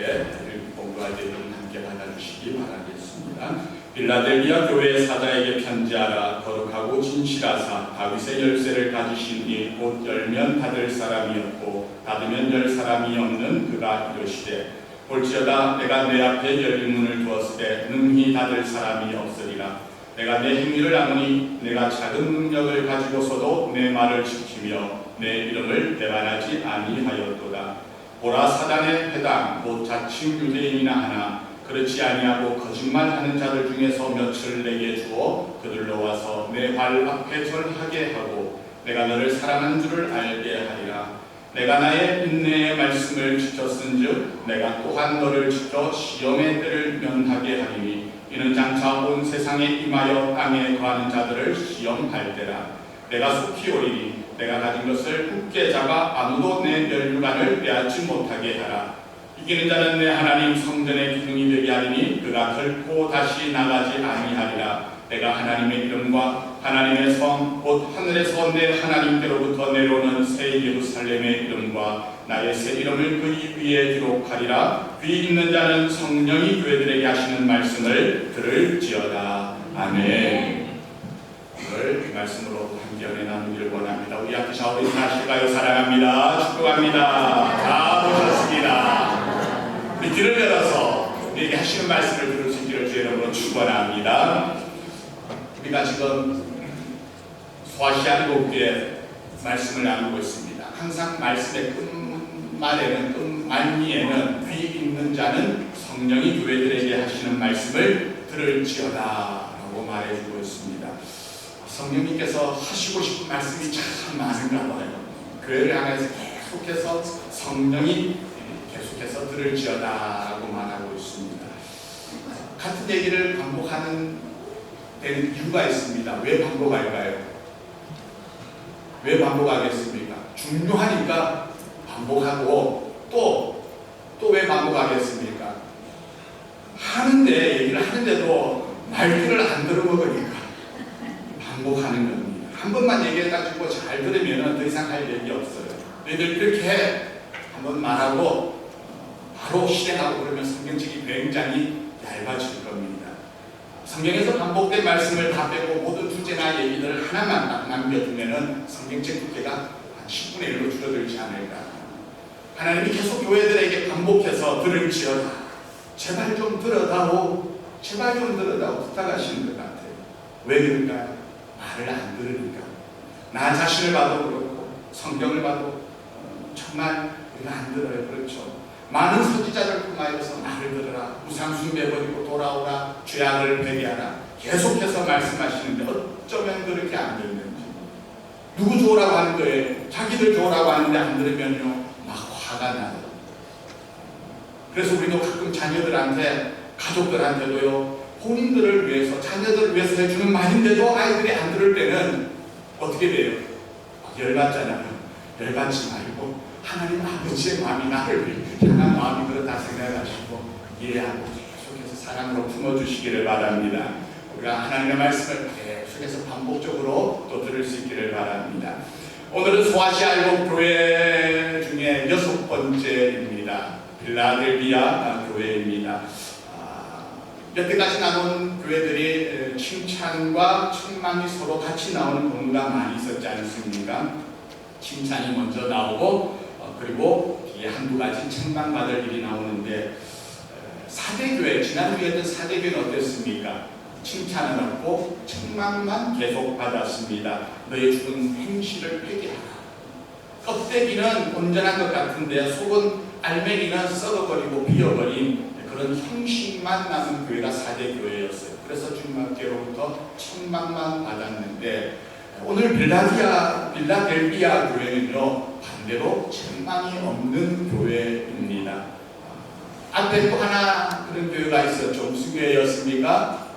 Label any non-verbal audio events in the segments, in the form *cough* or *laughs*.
함께 공부할 때좀 함께 받아주시기 바라겠습니다. 빌라델비아 교회 사자에게 편지하라 거룩하고 진실하사 다윗의 열쇠를 가지신 이곧 열면 닫을 사람이었고 닫으면 열 사람이 없는 그가 이르시되 볼지어다 내가 내 앞에 열린 문을 두었을 때 능히 닫을 사람이 없으리라 내가 내 행위를 아노니 내가 작은 능력을 가지고서도 내 말을 지키며 내 이름을 배반하지 아니하였도다 보라 사단의 해당 곧 자칭 유대인이나 하나 그렇지 아니하고 거짓말하는 자들 중에서 몇을 내게 주어 그들로 와서 내 발 앞에 절하게 하고 내가 너를 사랑한 줄을 알게 하리라. 내가 나의 인내의 말씀을 지켰은즉 내가 또한 너를 지켜 시험의 때를 면하게 하리니 이는 장차 온 세상에 임하여 땅에 거하는 자들을 시험할 때라. 내가 속히 오리니 내가 가진 것을 굳게 잡아 아무도 내 멸류관을 빼앗지 못하게 하라. 이기는 자는 내 하나님 성전의 기둥이 되게 하리니 그가 결코 다시 나가지 아니하리라. 내가 하나님의 이름과 하나님의 성 곧 하늘에서 내 하나님께로부터 내려오는 새 예루살렘의 이름과 나의 새 이름을 그 위에 기록하리라. 귀 있는 자는 성령이 교회들에게 하시는 말씀을 들을지어다. 아멘 오늘 이 말씀으로 함께 연애 나누기를 원합니다. 우리 앞에 샤워를 하실까요? 사랑합니다. 축복합니다. 다 오셨습니다. 우리 귀를 열어서 우리에게 하시는 말씀을 들을 수 있기를 주의 이름으로 축원합니다. 우리가 지금 소아시아 일곱교회 말씀을 나누고 있습니다. 항상 말씀의 끝말에는 끝말미에는 귀 있는 자는 성령이 교회들에게 하시는 말씀을 들을지어다 라고 말해주고 있습니다. 성령님께서 하시고 싶은 말씀이 참 많은가 봐요. 교회를 향해서 계속해서 성령이 계속해서 들을 지어다라고 말하고 있습니다. 같은 얘기를 반복하는 되는 이유가 있습니다. 왜 반복할까요? 왜 반복하겠습니까? 중요하니까 반복하고 또, 또 왜 반복하겠습니까? 하는데, 얘기를 하는데도 말귀를 안 들어먹으니까 반복하는 겁니다. 한 번만 얘기해가지고 잘 들으면 더 이상 할 얘기 없어요. 너희들 이렇게 한 번 말하고 바로 실행하고 그러면 성경책이 굉장히 얇아질 겁니다. 성경에서 반복된 말씀을 다 빼고 모든 주제나 얘기들을 하나만 남겨두면은 성경책 두께가 한 10분의 1로 줄어들지 않을까. 하나님이 계속 교회들에게 반복해서 들을지어다. 제발 좀 들어다오. 제발 좀 들어다오. 부탁하시는 것 같아요. 왜 그럴까요? 말을 안 들으니까. 나 자신을 봐도 그렇고 성경을 봐도 정말 우리가 안 들어요. 그렇죠. 많은 선지자를 통하여서 나를 들으라. 우상 숭 배 버리고 돌아오라. 죄악을 회개하라. 계속해서 말씀하시는데 어쩌면 그렇게 안 듣는지. 누구 좋으라고 하는 거예요? 자기들 좋으라고 하는데 안 들으면요. 막 화가 나요. 그래서 우리도 가끔 자녀들한테 가족들한테도요 본인들을 위해서 자녀들을 위해서 해주는 말인데도 아이들이 안 들을 때는 어떻게 돼요 열받잖아요 열받지 말고 하나님 아버지의 마음이 나를 향한 마음이 그렇다 생각하시고 이해하고 계속해서 사랑으로 품어주시기를 바랍니다. 우리가 하나님의 말씀을 계속해서 반복적으로 또 들을 수 있기를 바랍니다. 오늘은 소아시아 일곱 교회 중에 여섯 번째입니다. 빌라델비아 교회입니다. 아, 여태까지 나눈 교회들이 칭찬과 책망이 서로 같이 나오는 경우가 많이 있었지 않습니까? 칭찬이 먼저 나오고 그리고 뒤에 한두 가지 책망받을 일이 나오는데 사대교회 지난주에 했던 사대교회는 어땠습니까? 칭찬은 없고 책망만 계속 받았습니다. 너의 죽은 행실을 회개하라. 껍데기는 온전한 것 같은데 속은 알맹이는 썩어버리고 비어버린 그런 형식만 남은 교회가 사대교회였어요. 그래서 주님께로부터 책망만 받았는데 오늘 빌라디아, 빌라델비아 교회는요 반대로 책망이 없는 교회입니다. 앞에 또 하나 그런 교회가 있었죠. 무슨 교회였습니까?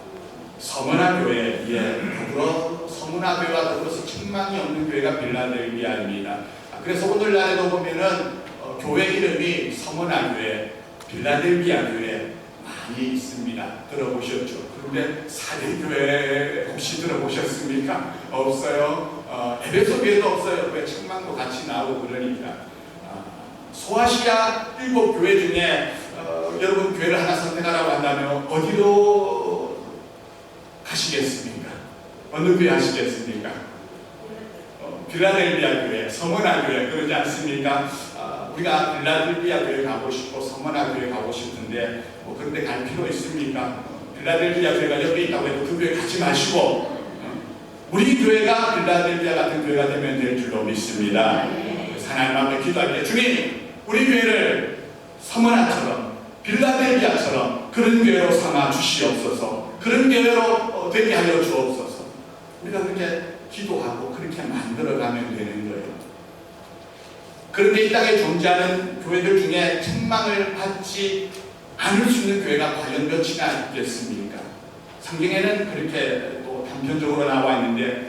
서문화 교회. 예, 더불어 서문화 교회와 더불어서 책망이 없는 교회가 빌라델비아입니다. 그래서 오늘날에도 보면은 어, 교회 이름이 서문화 교회, 빌라델비아 교회 많이 있습니다. 들어보셨죠? 그런데 사대교회 혹시 들어보셨습니까? 없어요. 어, 에베소 교회도 없어요. 왜 책망도 같이 나오고 그러니까. 어, 소아시아 일곱 교회 중에 어, 여러분 교회를 하나 선택하라고 한다면 어디로 가시겠습니까? 어느 교회 하시겠습니까? 어, 빌라델비아 교회, 서머나 교회 그러지 않습니까? 아, 우리가 빌라델비아 교회 가고 싶고 서머나 교회 가고 싶은데 뭐 그런데 갈 필요 있습니까? 어, 빌라델비아 교회가 옆에 있다고 해도 그 교회 가지 마시고 어, 우리 교회가 빌라델비아 같은 교회가 되면 될 줄로 믿습니다. 하나님 앞에 기도할 때 주님 우리 교회를 서머나처럼 빌라델비아처럼 그런 교회로 삼아 주시옵소서 그런 교회로 어, 되게 하여 주옵소서 우리가 그렇게 기도하고 그렇게 만들어가면 되는 거예요. 그런데 이 땅에 존재하는 교회들 중에 책망을 받지 않을 수 있는 교회가 과연 몇이나 있겠습니까? 성경에는 그렇게 또 단편적으로 나와 있는데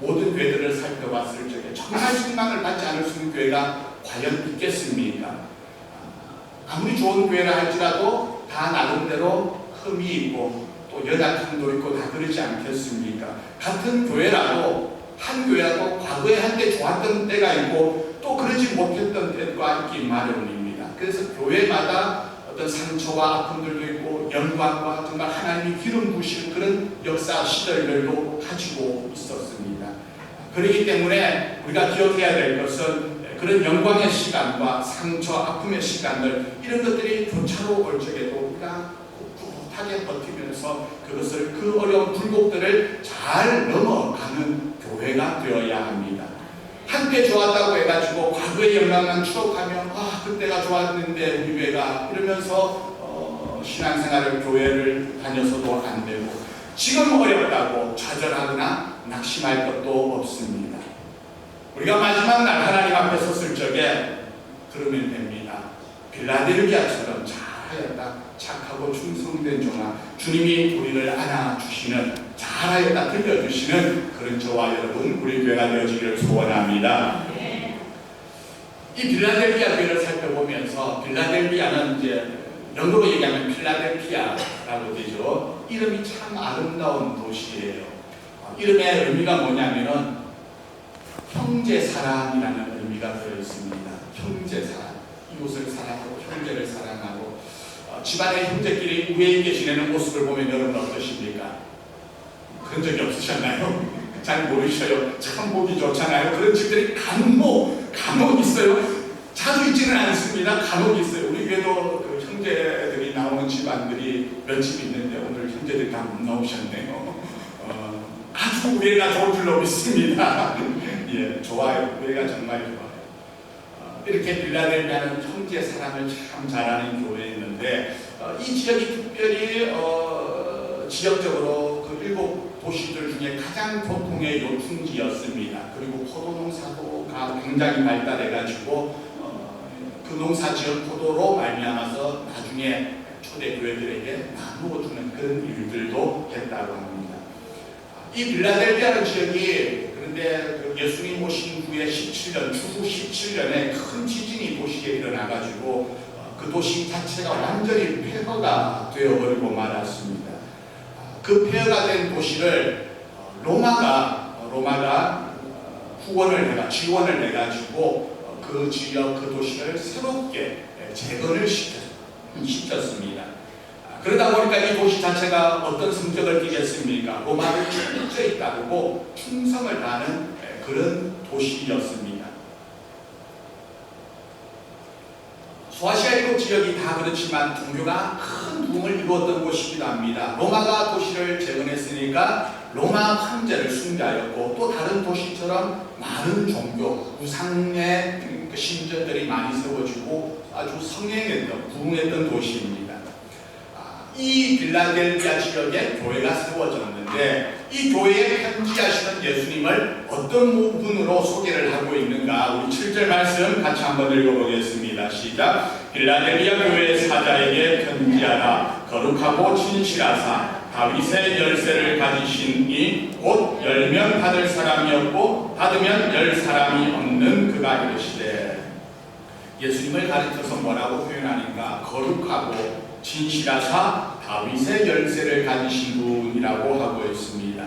모든 교회들을 살펴봤을 적에 정말 책망을 받지 않을 수 있는 교회가 과연 있겠습니까? 아무리 좋은 교회라 할지라도 다 나름대로 흠이 있고 또 연약함도 있고 다 그러지 않겠습니까? 같은 교회라도 한 교회라도 과거에 한때 좋았던 때가 있고 또 그러지 못했던 때가 있기 마련입니다. 그래서 교회마다 어떤 상처와 아픔들도 있고 영광과 정말 하나님이 기름 부실 그런 역사 시절들도 가지고 있었습니다. 그렇기 때문에 우리가 기억해야 될 것은 그런 영광의 시간과 상처, 아픔의 시간들 이런 것들이 교차로 올 적에도 우리가 꿋꿋하게 버티면서 그것을 그 어려운 굴곡들을 잘 넘어가는 교회가 되어야 합니다. 한때 좋았다고 해가지고 과거의 영광만 추억하면 아 그때가 좋았는데 우리 교회가 이러면서 어, 신앙생활을 교회를 다녀서도 안 되고 지금 어렵다고 좌절하거나 낙심할 것도 없습니다. 우리가 마지막 날 하나님 앞에 섰을 적에 그러면 됩니다. 빌라델비아처럼 잘하였다. 착하고 충성된 종아 주님이 우리를 안아주시는 잘하였다 들려주시는 그런 저와 여러분 우리 교회가 되어지기를 소원합니다. 이 빌라델비아 교회를 살펴보면서 빌라델비아는 이제 영어로 얘기하면 필라델피아라고 되죠. 이름이 참 아름다운 도시예요. 어, 이름의 의미가 뭐냐면은 형제 사랑이라는 의미가 들어 있습니다. 형제 사랑. 이웃을 사랑하고 형제를 사랑하고 어, 집안의 형제끼리 우애 있게 지내는 모습을 보면 여러분 어떠십니까? 그런 적이 없으셨나요? 잘 모르셔요. 참 보기 좋잖아요. 그런 집들이 간혹 간혹 있어요. 자주 있지는 않습니다. 간혹 있어요. 우리 교회도 그 형제들이 나오는 집안들이 몇 집 있는데 오늘 형제들이 다 못 나오셨네요. 어, 아주 우애가 좋을 줄로 믿습니다. *laughs* 예, 좋아요. 우애가 정말 좋아요. 어, 이렇게 빌라델비아는 형제 사랑을 참 잘하는 교회였는데 어, 이 지역이 특별히 어, 지역적으로 그 일곱 도시들 중에 가장 교통의 요충지였습니다. 그리고 포도 농사도가 굉장히 발달해가지고 어, 그 농사 지역 포도로 말미암아서 나중에 초대 교회들에게 나누어 주는 그런 일들도 했다고 합니다. 이 빌라델비아는 지역이 그런데 그 예수님 오신 후에 17년 추후 17년에 큰 지진이 도시에 일어나가지고 어, 그 도시 자체가 완전히 폐허가 되어버리고 말았습니다. 아, 그 폐허가 된 도시를 어, 로마가 어, 로마가 어, 후원을 해가 지원을 해가지고 어, 그 지역 그 도시를 새롭게 예, 재건을 시켰, 시켰습니다. 아, 그러다 보니까 이 도시 자체가 어떤 성적을 띠겠습니까? 로마를 철저히 따르고 충성을 다하는 예, 그런 도시였습니다. 소아시아 일곱 지역이 다 그렇지만 종교가 큰 부흥을 이루었던 곳이기도 합니다. 로마가 도시를 재건했으니까 로마 황제를 숭배하였고 또 다른 도시처럼 많은 종교, 우상의 그 신전들이 많이 세워지고 아주 성행했던, 부흥했던 도시입니다. 아, 이 빌라델비아 지역에 교회가 세워졌는데 이 교회에 편지하시는 예수님을 어떤 부분으로 소개를 하고 있는가 우리 7절 말씀 같이 한번 읽어보겠습니다. 시작 빌라델비아 교회 사자에게 편지하라 거룩하고 진실하사 다윗의 열쇠를 가지신 이 곧 열면 받을 사람이었고 받으면 열 사람이 없는 그가 이르시되 예수님을 가르쳐서 뭐라고 표현하는가 거룩하고 진실하사 다윗의 열쇠를 가지신 분이라고 하고 있습니다.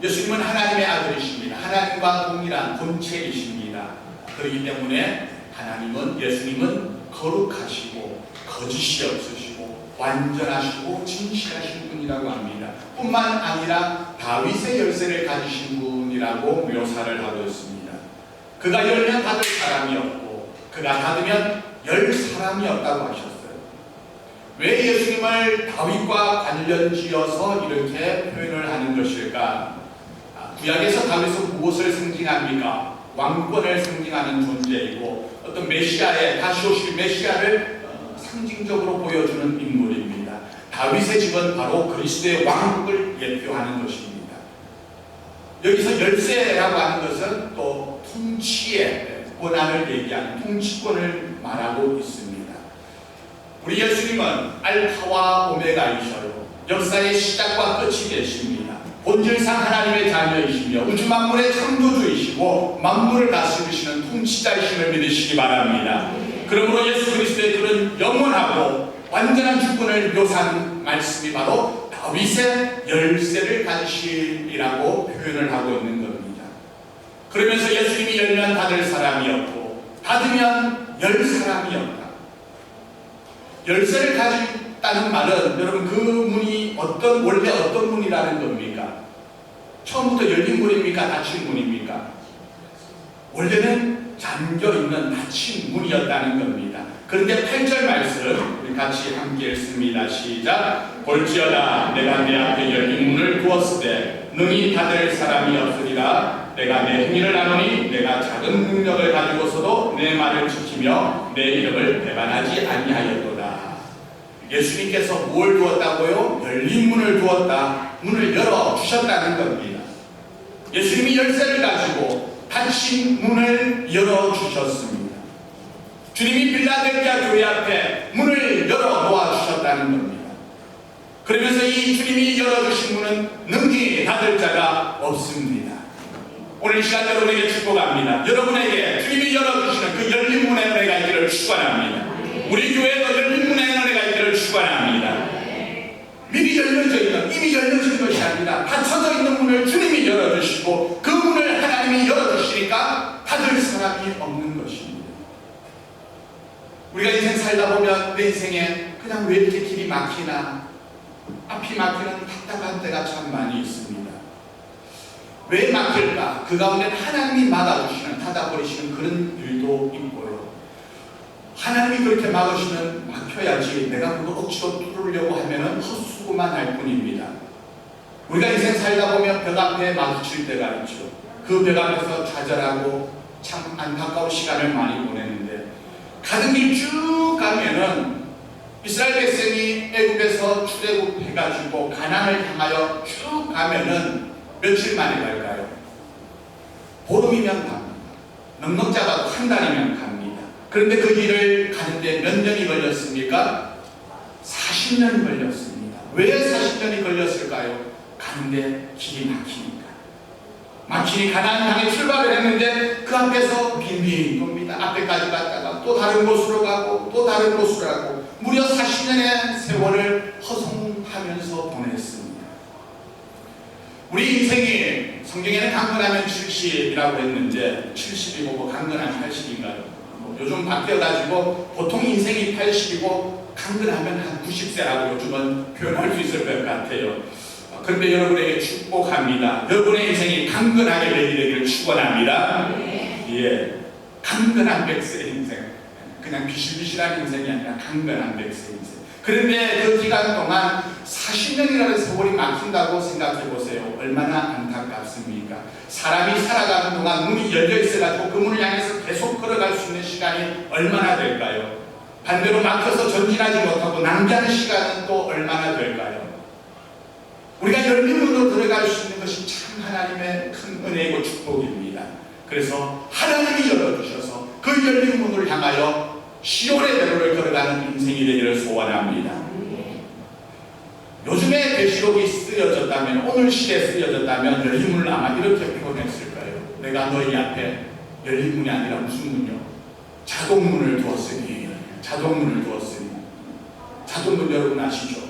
예수님은 하나님의 아들이십니다. 하나님과 동일한 본체이십니다. 그렇기 때문에 하나님은 예수님은 거룩하시고 거짓이 없으시고 완전하시고 진실하신 분이라고 합니다. 뿐만 아니라 다윗의 열쇠를 가지신 분이라고 묘사를 하고 있습니다. 그가 열면 닫을 사람이 없고 그가 닫으면 열 사람이 없다고 하셨어요. 왜 예수님을 다윗과 관련지어서 이렇게 표현을 하는 것일까? 아, 구약에서 다윗은 무엇을 상징합니까? 왕권을 상징하는 존재이고 어떤 메시아의 다시 오실 메시아를 어, 상징적으로 보여주는 인물입니다. 다윗의 집은 바로 그리스도의 왕국을 예표하는 것입니다. 여기서 열쇠라고 하는 것은 또 통치의 권한을 얘기하는 통치권을 말하고 있습니다. 우리 예수님은 알파와 오메가이셔요. 역사의 시작과 끝이 되십니다. 본질상 하나님의 자녀이시며 우주 만물의 창조주이시고 만물을 다스리시는 통치자이심을 믿으시기 바랍니다. 그러므로 예수 그리스도의 그런 영원하고 완전한 주권을 묘사한 말씀이 바로 다윗의 열쇠를 가지시리라고 표현을 하고 있는 겁니다. 그러면서 예수님이 열면 닫을 사람이 없고 닫으면 열 사람이 없다. 열쇠를 가졌다는 말은 여러분 그 문이 어떤 원래 어떤 문이라는 겁니까? 처음부터 열린 문입니까? 닫힌 문입니까? 원래는 잠겨 있는 닫힌 문이었다는 겁니다. 그런데 8절 말씀 같이 함께 읽습니다. 시작. 볼지어다 내가 내 앞에 열린 문을 두었으되 능히 닫을 사람이 없으리라 내가 내 행위를 아노니 내가 작은 능력을 가지고서도 내 말을 지키며 내 이름을 배반하지 아니하였도다. 예수님께서 뭘 두었다고요? 열린 문을 두었다. 문을 열어 주셨다는 겁니다. 예수님이 열쇠를 가지고 닫힌 문을 열어 주셨습니다. 주님이 빌라델비아 교회 앞에 문을 열어 놓아 주셨다는 겁니다. 그러면서 이 주님이 열어주신 문은 능히 닫을 자가 없습니다. 오늘 이 시간 여러분에게 축복합니다. 여러분에게 주님이 열어주시는 그 열린 문의 은혜가 있기를 축원합니다. 우리 교회도 열린 문의 은혜가 있기를 축원합니다. 미리 열려져 있는 이미 열려진 것이 아니라 닫혀져 있는 문을 주님이 열어주시고 그 문을 하나님이 열어주시니까 닫을 사람이 없는 것입니다. 우리가 인생 살다 보면 내 인생에 그냥 왜 이렇게 길이 막히나 앞이 막히는 답답한 때가 참 많이 있습니다. 왜 막힐까? 그 가운데 하나님이 막아주시는 닫아버리시는 그런 일도 있고요. 하나님이 그렇게 막으시면 막혀야지 내가 그거 억지로 뚫으려고 하면은 헛수고만 할 뿐입니다. 우리가 인생 살다 보면 벽 앞에 마주칠 때가 있죠. 그 벽 앞에서 좌절하고 참 안타까운 시간을 많이 보내는데 가는 길 쭉 가면은 이스라엘 백성이 애굽에서 출애굽해가지고 가난을 향하여 쭉 가면은 며칠 만에 갈까요? 보름이면 갑니다. 넉넉 잡아도 한 달이면 갑니다. 그런데 그 길을 가는데 몇 년이 걸렸습니까? 40년이 걸렸습니다. 왜 40년이 걸렸을까요? 가는데 길이 막히니까. 막히니 가나안 향해 출발을 했는데 그 앞에서 빈빈 돕니다. 앞에까지 갔다가 또 다른 곳으로 가고 또 다른 곳으로 가고 무려 40년의 세월을 허송하면서 보냈습니다. 우리 인생이 성경에는 강건하면 70이라고 했는데 70이고 뭐 강건하면 80인가요? 뭐 요즘 바뀌어가지고 보통 인생이 80이고 강건하면 한 90세라고 요즘은 표현할 수 있을 것 같아요. 어, 그런데 여러분에게 축복합니다. 여러분의 인생이 강건하게 되기를 축원합니다. 예, 강건한 백세 인생. 그냥 비실비실한 인생이 아니라 강건한 백세 인생. 그런데 그 기간 동안 40년이라는 세월이 막힌다고 생각해 보세요. 얼마나 안타깝습니까? 사람이 살아가는 동안 문이 열려 있어가지고 그 문을 향해서 계속 걸어갈 수 있는 시간이 얼마나 될까요? 반대로 막혀서 전진하지 못하고 낭비하는 시간은 또 얼마나 될까요? 우리가 열린 문으로 들어갈 수 있는 것이 참 하나님의 큰 은혜이고 축복입니다. 그래서 하나님이 열어주셔서 그 열린 문을 향하여 시온의 대로를 걸어가는 인생이 되기를 소원합니다. 요즘에 계시록이 쓰여졌다면 오늘 시대에 쓰여졌다면 열린 문을 아마 이렇게 표현했을 거예요. 내가 너희 앞에 열린 문이 아니라 무슨 문이요? 자동문을 두었으니 자동문을 두었으니 자동문 여러분 아시죠?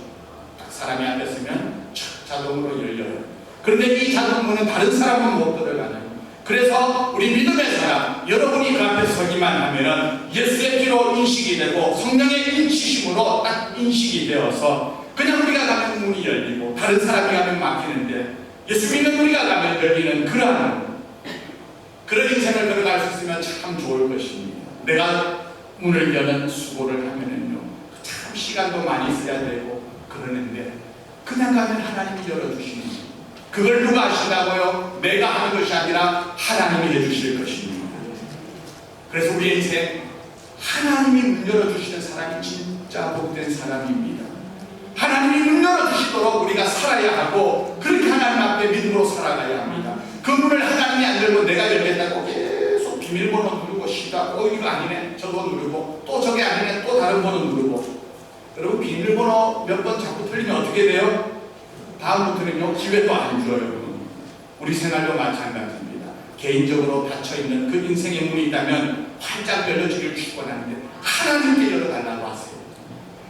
딱 사람이 서면 착 자동으로 열려요. 그런데 이 자동문은 다른 사람은 못 들어가요. 그래서 우리 믿음의 사람, 여러분이 그 앞에 서기만 하면은 예수의 피로 인식이 되고 성령의 인치심으로 딱 인식이 되어서 그냥 우리가 가면 문이 열리고 다른 사람이 가면 막히는데 예수 믿는 우리가 가면 열리는 그러한 그런 인생을 걸어갈 수 있으면 참 좋을 것입니다. 내가 문을 여는 수고를 하면은요 참 시간도 많이 써야 되고 그러는데 그냥 가면 하나님이 열어주시는. 그걸 누가 하신다고요? 내가 하는 것이 아니라 하나님이 해주실 것입니다. 그래서 우리의 인생 하나님이 문 열어주시는 사람이 진짜 복된 사람입니다. 하나님이 문 열어주시도록 우리가 살아야 하고 그렇게 하나님 앞에 믿음으로 살아가야 합니다. 그 문을 하나님이 안 열고 내가 열겠다고 계속 비밀번호 누르고 시다. 어 이거 아니네. 저거 누르고 또 저게 아니네. 또 다른 번호 누르고. 여러분 비밀번호 몇 번 자꾸 틀리면 어떻게 돼요? 다음부터는요 기회도 안 줘요. 우리 생활도 마찬가지입니다. 개인적으로 닫혀 있는 그 인생의 문이 있다면 활짝 열려지길 축원하는데 하나님께 열어달라고 하세요.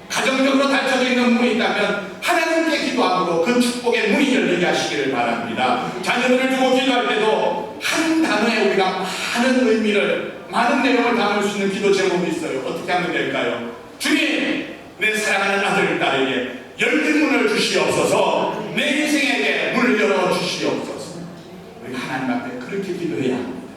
가정적으로 닫혀져 있는 문이 있다면 하나님께 기도함으로 그 축복의 문이 열리게 하시기를 바랍니다. 자녀들을 두고 기도할 때도 한 단어에 우리가 많은 의미를 많은 내용을 담을 수 있는 기도 제목이 있어요. 어떻게 하면 될까요? 주님, 내 사랑하는 아들 딸에게 열린 문을 주시옵소서. 내 인생에게 문을 열어 주시옵소서. 우리 하나님 앞에 그렇게 기도해야 합니다.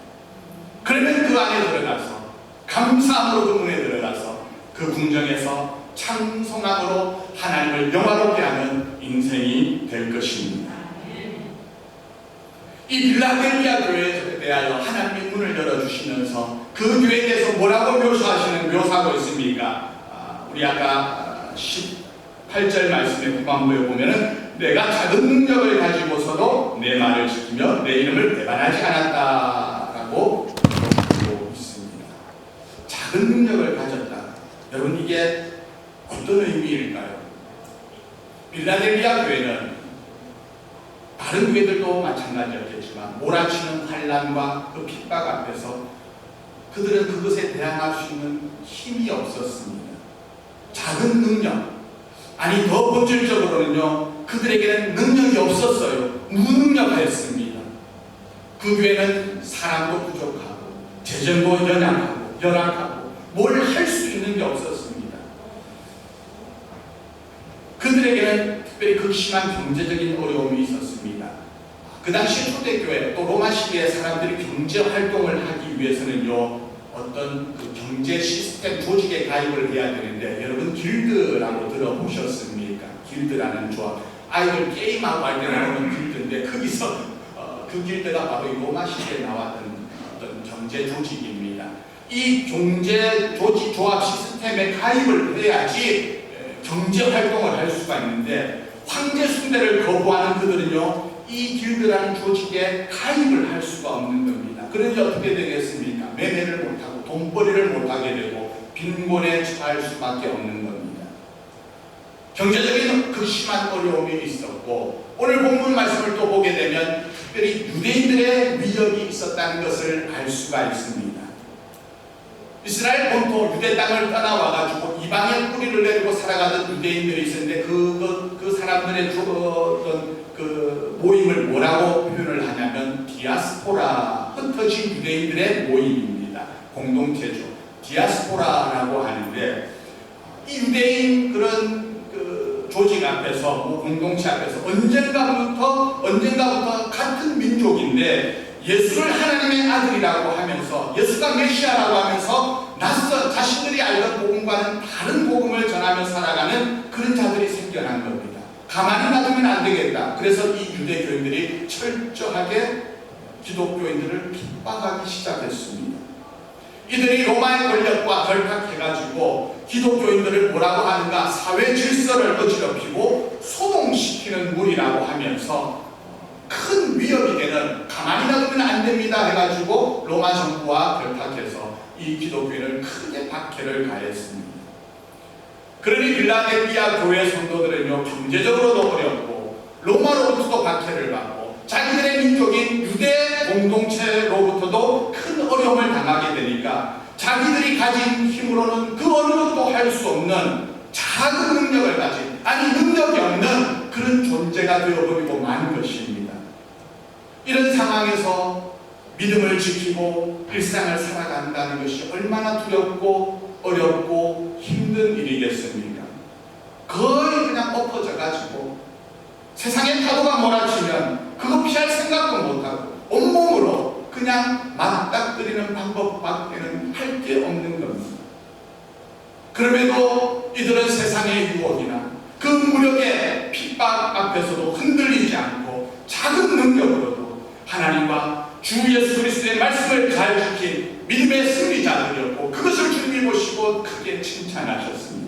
그러면 그 안에 들어가서 감사함으로 그 문에 들어가서 그 궁정에서 찬송함으로 하나님을 영화롭게 하는 인생이 될 것입니다. 이 빌라델리아 교회에 대하여 하나님이 문을 열어주시면서 그 교회에 대해서 뭐라고 묘사하시는 묘사하고 있습니까? 아, 우리 아까 18절 말씀의 후반부에 보면은 내가 작은 능력을 가지고서도 내 말을 지키며 내 이름을 배반하지 않았다라고 기록하고 있습니다. 작은 능력을 가졌다. 여러분 이게 어떤 의미일까요? 빌라델리아 교회는 다른 교회들도 마찬가지였겠지만 몰아치는 환란과 그 핍박 앞에서 그들은 그것에 대항할 수 있는 힘이 없었습니다. 작은 능력 아니 더 본질적으로는요 그들에게는 능력이 없었어요. 무능력하였습니다. 그 교회는 사람도 부족하고 재정도 연약하고 열악하고 뭘 할 수 있는 게 없었습니다. 그들에게는 특별히 극심한 경제적인 어려움이 있었습니다. 그 당시 초대교회 또 로마 시대의 사람들이 경제 활동을 하기 위해서는요 어떤 그 경제 시스템 조직에 가입을 해야 되는데 여러분 길드라고 들어보셨습니까? 길드라는 조합 아이들 게임하고 할때 나오는 길드인데 거기서 어, 그 길드가 바로 이 로마 시대에 나왔던 어떤 경제 조직입니다. 이 경제 조직 조합 시스템에 가입을 해야지 에, 경제 활동을 할 수가 있는데 황제 숭배를 거부하는 그들은요 이 길드라는 조직에 가입을 할 수가 없는 겁니다. 그러니 어떻게 되겠습니까? 매매를 못하고 돈벌이를 못하게 되고 빈곤에 처할 수밖에 없는 겁니다. 경제적인 극심한 어려움이 있었고 오늘 본문 말씀을 또 보게 되면 특별히 유대인들의 위협이 있었다는 것을 알 수가 있습니다. 이스라엘 본토 유대 땅을 떠나와 가지고 이방의 뿌리를 내리고 살아가던 유대인들이 있었는데 그, 그, 그 사람들의 주- 어떤 그 모임을 뭐라고 표현을 하냐면 디아스포라 흩어진 유대인들의 모임입니다. 공동체죠. 디아스포라라고 하는데 이 유대인 그런 그 조직 앞에서 뭐 공동체 앞에서 언젠가부터 언젠가부터 같은 민족인데 예수를 하나님의 아들이라고 하면서 예수가 메시아라고 하면서 낯선 자신들이 알던 복음과는 다른 복음을 전하며 살아가는 그런 자들이 생겨난 겁니다. 가만히 놔두면 안 되겠다. 그래서 이 유대교인들이 철저하게 기독교인들을 핍박하기 시작했습니다. 이들이 로마의 권력과 결탁해가지고 기독교인들을 뭐라고 하는가 사회 질서를 어지럽히고 소동시키는 무리라고 하면서 큰 위협이 되는 가만히 놔두면 안 됩니다 해가지고 로마 정부와 결탁해서 이 기독교인을 크게 박해를 가했습니다. 그러니 빌라델비아 교회 성도들은요 경제적으로도 어렵고 로마로부터도 박해를 받고 자기들의 민족인 유대 공동체로부터도 큰 어려움을 당하게 되니까 자기들이 가진 힘으로는 그 어느 것도 할 수 없는 작은 능력을 가진 아니 능력이 없는 그런 존재가 되어버리고 만 것입니다. 이런 상황에서 믿음을 지키고 일상을 살아간다는 것이 얼마나 두렵고 어렵고 힘든 일이겠습니까? 거의 그냥 엎어져 가지고 세상의 파도가 몰아치면 그거 피할 생각도 못하고 온몸으로 그냥 맞닥뜨리는 방법밖에는 할 게 없는 겁니다. 그럼에도 이들은 세상의 유혹이나 그 무력의 핍박 앞에서도 흔들리지 않고 작은 능력으로도 하나님과 주 예수 그리스도의 말씀을 잘 지킨 믿음의 승리자들이었고 그것을 주님이 보시고 크게 칭찬하셨습니다.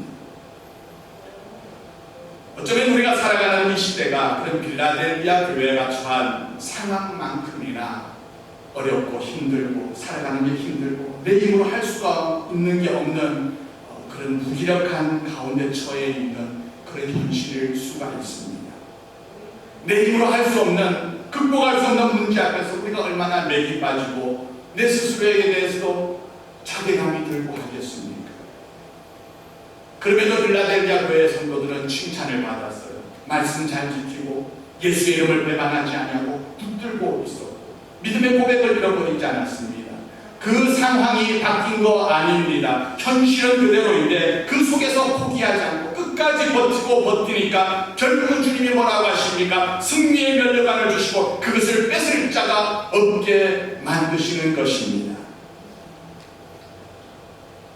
어쩌면 우리가 살아가는 이 시대가 그런 빌라델비아 교회가 처한 상황만큼이나 어렵고 힘들고 살아가는 게 힘들고 내 힘으로 할 수가 있는 게 없는 어, 그런 무기력한 가운데 처해 있는 그런 현실일 수가 있습니다. 내 힘으로 할 수 없는 극복할 수 없는 문제 앞에서 우리가 얼마나 맥이 빠지고 내 스스로에게 대해서도 자괴감이 들고 하겠습니까? 그럼에도 빌라델비아 교회 성도들은 칭찬을 받았어요. 말씀 잘 지키고 예수의 이름을 배반하지 아니하고 붙들고 있었고 믿음의 고백을 잃어버리지 않았습니다. 그 상황이 바뀐 거 아닙니다. 현실은 그대로인데 그 속에서 포기하지 않고 끝까지 버티고 버티니까 결국은 주님이 뭐라고 하십니까? 승리의 면류관을 주시고 그것을 뺏을 자가 없게 만드시는 것입니다.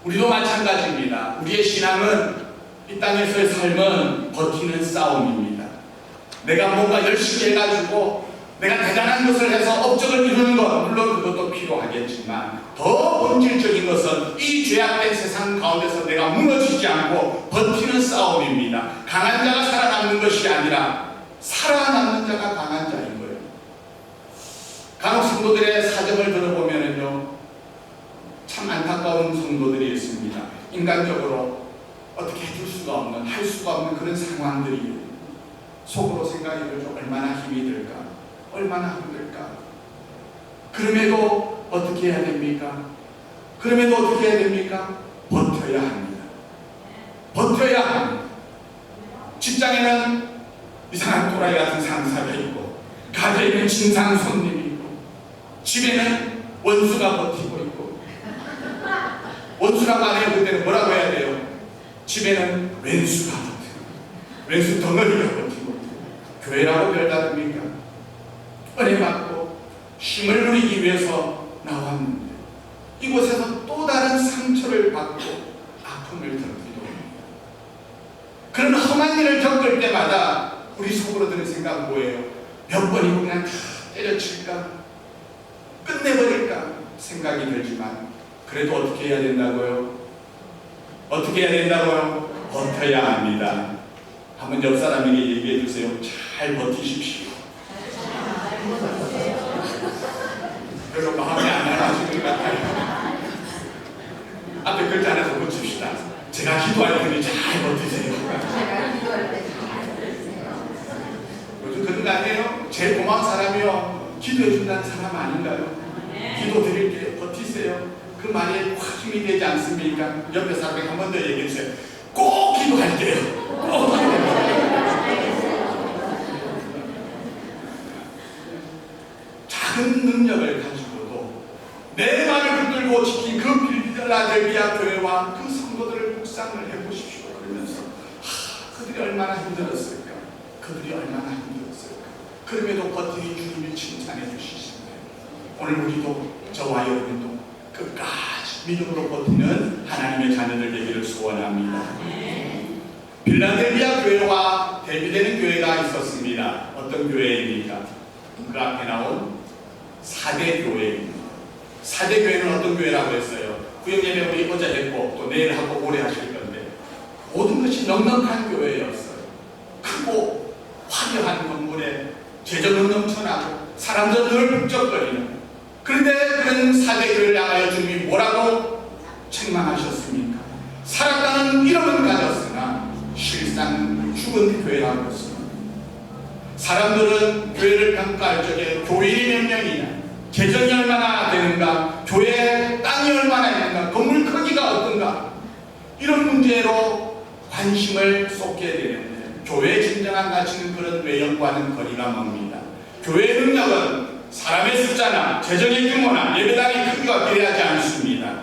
우리도 마찬가지입니다. 우리의 신앙은 이 땅에서의 삶은 버티는 싸움입니다. 내가 뭔가 열심히 해가지고 내가 대단한 것을 해서 업적을 이루는 것 물론 그것도 필요하겠지만 더 본질적인 것은 이 죄악된 세상 가운데서 내가 무너지지 않고 버티는 싸움입니다. 강한 자가 살아남는 것이 아니라 살아남는 자가 강한 자인 거예요. 간혹 성도들의 사정을 들어보면은요 참 안타까운 성도들이 있습니다. 인간적으로 어떻게 해줄 수가 없는 할 수가 없는 그런 상황들이 속으로 생각이 들죠. 얼마나 힘이 들까? 얼마나 힘들까? 그럼에도 어떻게 해야 됩니까? 그럼에도 어떻게 해야 됩니까? 버텨야 합니다. 버텨야 합니다. 직장에는 이상한 또라이 같은 상사가 있고, 가게에는 진상 손님이 있고, 집에는 원수가 버티고 원수라고 안 해요. 그때는 뭐라고 해야 돼요? 집에는 왼수가 버티고, 왼수 덩어리가 버티고, 교회라고 별다릅니까? 은혜 받고 힘을 누리기 위해서 나왔는데 이곳에서 또 다른 상처를 받고 아픔을 겪기도. 그런 험한 일을 겪을 때마다 우리 속으로 드는 생각은 뭐예요? 몇 번이고 그냥 다 때려칠까? 끝내버릴까? 생각이 들지만 그래도 어떻게 해야 된다고요? 어떻게 해야 된다고요? 버텨야 합니다. 한번 옆 사람에게 얘기해 주세요. 잘 버티십시오. 별로 마음에 안 나가시는 것 같아요. 앞에 글자 하나 더 붙입시다. 제가 기도할 테니 잘 버티세요. 요즘 그런 거 아니에요? 제일 고마운 사람이요. 기도해 준다는 사람 아닌가요? 기도 드릴게요. 버티세요. 그 말이 확 힘이 되지 않습니까? 옆에 사람에게 한번 더 얘기해 주세요. 꼭 기도할게요. 꼭. 작은 능력을 가지고도 내 말을 붙들고 지킨 그 빌라델비아 교회와 그 성도들을 묵상을 해보십시오. 그러면서 하, 그들이 얼마나 힘들었을까? 그들이 얼마나 힘들었을까? 그럼에도 버티니 주님이 칭찬해 주시신데 오늘 우리도 저와 여러분도 끝까지 믿음으로 버티는 하나님의 자녀들 되기를 소원합니다. 빌라델비아 교회와 대비되는 교회가 있었습니다. 어떤 교회입니까? 그 앞에 나온 사대 교회입니다. 사대 교회는 어떤 교회라고 했어요? 구역 예배 우리 어제 했고 또 내일 하고 모레 하실 건데 모든 것이 넉넉한 교회였어요. 크고 화려한 건물에 재정은 넘쳐나고 사람들 늘 북적거리는 그런데 그런 사대 교회를 향하여 주님이 뭐라고 책망하셨습니까? 살았다는 이름은 가졌으나 실상 죽은 교회라고 했습니다. 사람들은 교회를 평가할 적에 교인이 몇 명이냐, 재정이 얼마나 되는가, 교회 땅이 얼마나 있는가, 건물 크기가 어떤가, 이런 문제로 관심을 쏟게 되는데, 교회의 진정한 가치는 그런 외형과는 거리가 멉니다. 교회의 능력은 사람의 숫자나 재정의 규모나 예배당의 크기가 비례하지 않습니다.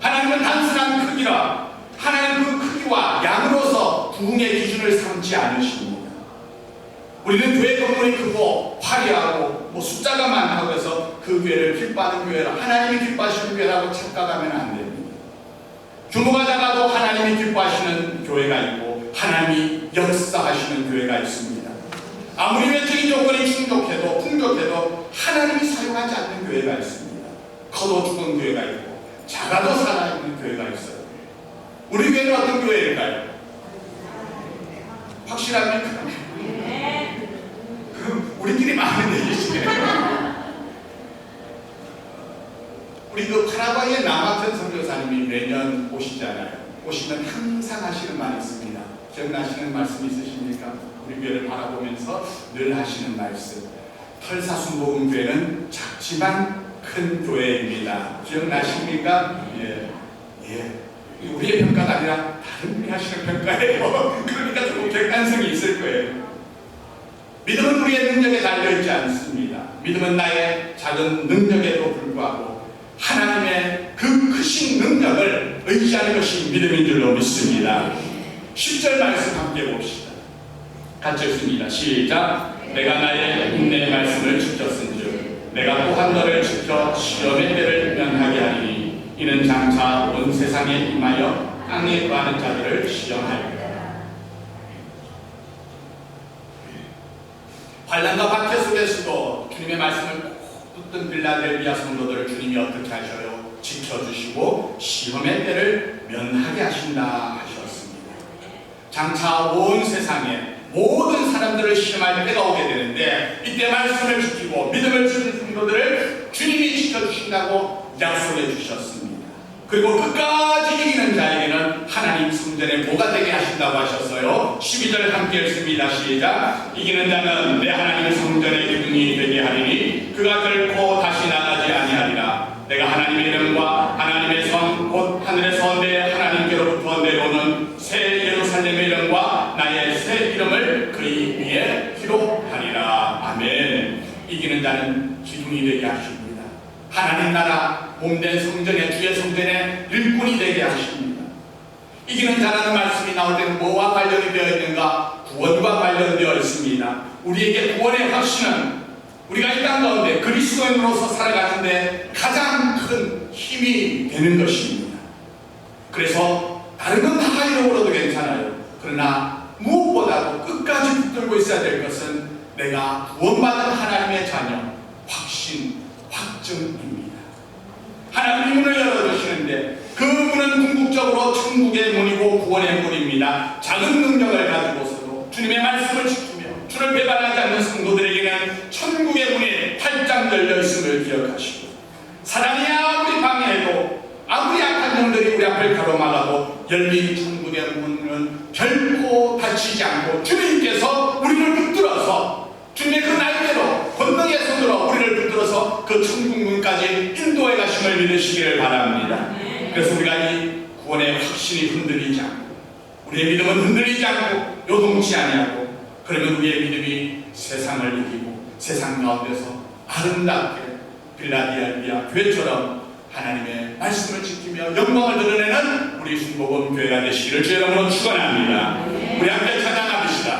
하나님은 단순한 크기라 하나님 그 크기와 양으로서 부흥의 기준을 삼지 않으십니다. 우리는 교회 건물이 크고 화려하고 뭐 숫자가 많다고 해서 그 교회를 기뻐하는 교회라 하나님이 기뻐하시는 교회라고 착각하면 안 됩니다. 규모가 작아도 하나님이 기뻐하시는 교회가 있고 하나님이 역사하시는 교회가 있습니다. 아무리 외적인 조건이 충족해도 풍족해도 하나님이 사용하지 않는 교회가 있습니다. 커도 죽은 교회가 있고 작아도 살아있는 교회가 있어요. 우리 교회는 어떤 교회일까요? 확실합니까? 그럼 우리끼리 많은 얘기시네요. 우리 그 파라과이의 남학천 선교사님이 매년 오시잖아요. 오시면 항상 하시는 말이 있습니다. 기억나시는 말씀 있으십니까? 우리 교회를 바라보면서 늘 하시는 말씀. 털사순복음교회는 작지만 큰 교회입니다. 기억나십니까? 예. 예. 우리의 평가가 아니라 다른 분이 하시는 평가예요. *laughs* 그러니까 조금 객관성이 있을 거예요. 믿음은 우리의 능력에 달려있지 않습니다. 믿음은 나의 작은 능력에도 불구하고 하나님의 그 크신 능력을 의지하는 것이 믿음인 줄로 믿습니다. 10절 말씀 함께 봅시다. 같이 읽습니다. 시작. 내가 나의 인내 말씀을 지켰은 즉 내가 또 한 너를 지켜 시험의 때를 면하게 하리니 이는 장차 온 세상에 임하여 땅에 구하는 자들을 시험하리라. 환란과 박해 속에서도 주님의 말씀을 꼭 붙든 빌라델비아 성도들을 주님이 어떻게 하셔요? 지켜주시고 시험의 때를 면하게 하신다 하셨습니다. 장차 온 세상에 모든 사람들을 시험할 때가 오게 되는데 이때 말씀을 지키고 믿음을 지킨 성도들을 주님이 지켜주신다고 약속해 주셨습니다. 그리고 끝까지 이기는 자에게는 하나님 성전의 모가 되게 하신다고 하셨어요. 12절 함께 읽습니다. 시작. 이기는 자는 내 하나님 성전의 기둥이 되게 하리니 그가 결코 다시 나가지 아니하리라. 내가 하나님의 이름과 하나님의 성 곧 하늘의 선대 하나님께로부터 내려오는 새 예루살렘의 이름과 그의 위에 기록하리라. 아멘. 이기는 자는 기둥이 되게 하십니다. 하나님 나라 몸된 성전의 주의 성전의 일꾼이 되게 하십니다. 이기는 자라는 말씀이 나올 때는 뭐와 관련이 되어 있는가? 구원과 관련되어 있습니다. 우리에게 구원의 확신은 우리가 이 땅 가운데 그리스도인으로서 살아가는데 가장 큰 힘이 되는 것입니다. 그래서 다른 건다 잃어버려도 괜찮아요. 그러나 무엇보다도 끝까지 붙들고 있어야 될 것은 내가 구원받은 하나님의 자녀, 확신, 확증입니다. 하나님이 문을 열어주시는데 그 문은 궁극적으로 천국의 문이고 구원의 문입니다. 작은 능력을 가지고서도 주님의 말씀을 지키며 주를 배반하지 않는 성도들에게는 천국의 문이 활짝 열려 있음을 기억하시고 사랑이 아무리 방해해도 아무리 악한 영들이 우리 앞을 가로막아도 열린 천 국의 문은 결코 닫히지 않고 주님께서 우리를 붙들어서 주님의 그 날개로 권능의 손으로 우리를 붙들어서 그 천국 문까지 인도해 가심을 믿으시기를 바랍니다. 그래서 우리가 이 구원의 확신이 흔들리지 않고 우리의 믿음은 흔들리지 않고 요동치 아니하고 그러면 우리의 믿음이 세상을 이기고 세상 가운데서 아름답게 빌라디알비아 교회처럼 하나님의 말씀을 지키며 영광을 드러내는 우리 순복음 교회가 되시기를 주의 이름으로 축원합니다. 우리 함께 찬양